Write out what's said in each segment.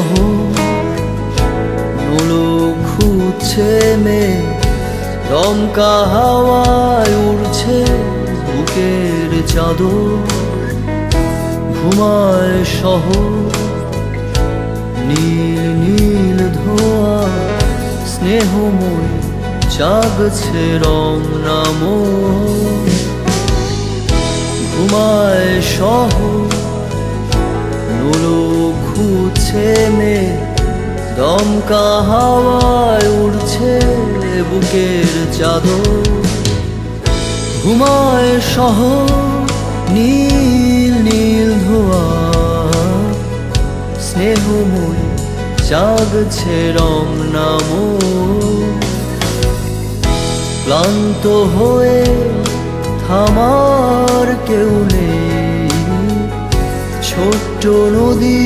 শহর নলো খুঁজছে মে দমকা হাওয়ায় উড়ছে বুকের চাদর। ঘুমায় শহর, নীল নীল ধোয়া স্নেহময় জাগছে রং নাম। ঘুমায় শহর দমকা হাওয়ায় উড়ছে বুকের চাদর। ঘুমায় শহর, নীল নীল ধোয়া। স্নেহময় জাগছে রং নাম ক্লান্ত হয়ে থামার কেউ নেই। ছোট্ট নদী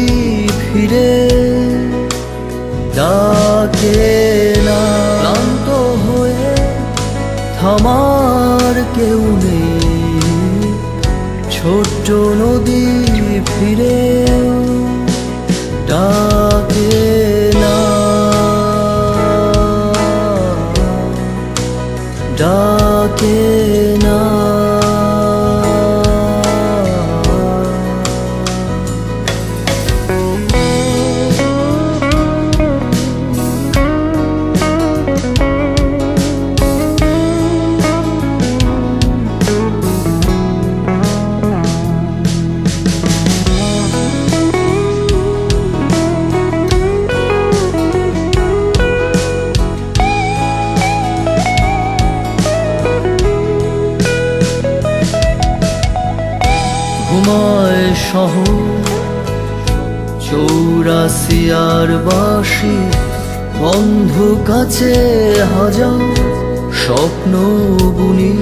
ফিরে ডাকে না। ক্লান্ত হয়ে থামার কেউ নেই। ছোট্ট নদী ফিরে শহর চৌরাসিয়ার বাসি বন্ধ কাছে হাজার স্বপ্ন বুনি।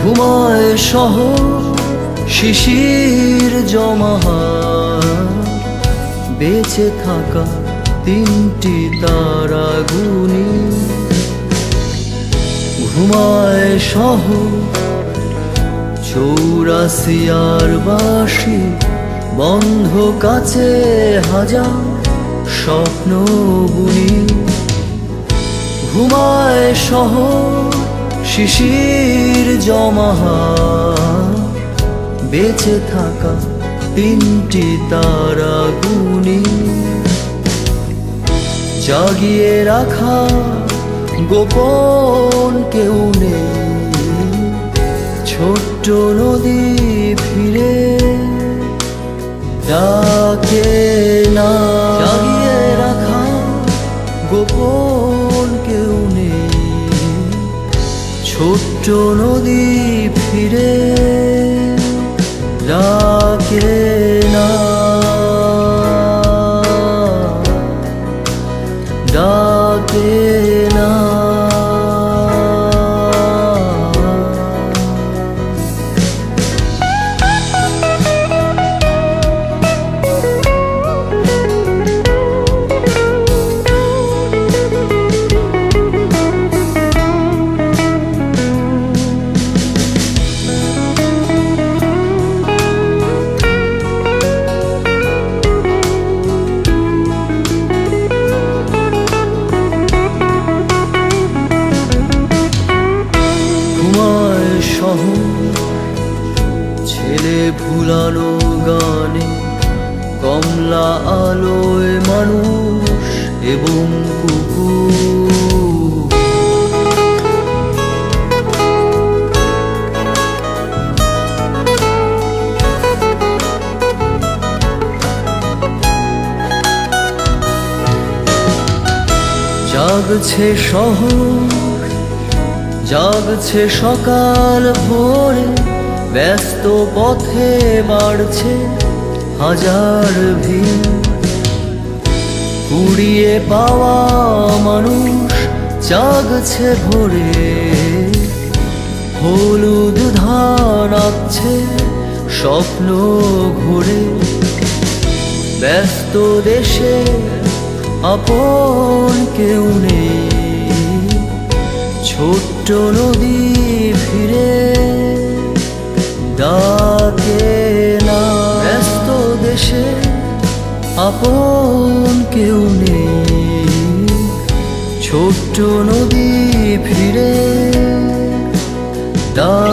ঘুমায় শহর, শিশির জমাহার। বেঁচে থাকা তিনটি তারা গুনি ঘুমায় শহর চৌরাসিয়ার বাসি, বন্ধ কাছে হাজার স্বপ্ন বুনি। ঘুমায় সহ শিশির জমাহা বেঁচে থাকা তিনটি তারা গুনি জাগিয়ে রাখা গোপন কেউ নেই ছোট্ট নদী ফিরে ডাকে না। জাগিয়ে রাখা গোপন কেউ নেই। ছোট্ট নদী ফিরে ছেলে ভুলানো গানে কমলা আলোয় মানুষ এবং কুকুর। জাগছে শহর জাগছে সকাল ভোরে ব্যস্ত পথে বাড়ছে হাজার ভিড়। কুড়িয়ে পাওয়া মানুষ জাগছে ভোরে। হলুদ ধান আঁকছে স্বপ্ন ঘুরে। ব্যস্ত দেশে আপন কেউ নেই। ছোট্ট নদী ফিরে আপন কেউ নেই। ছোট্ট নদী ফিরে না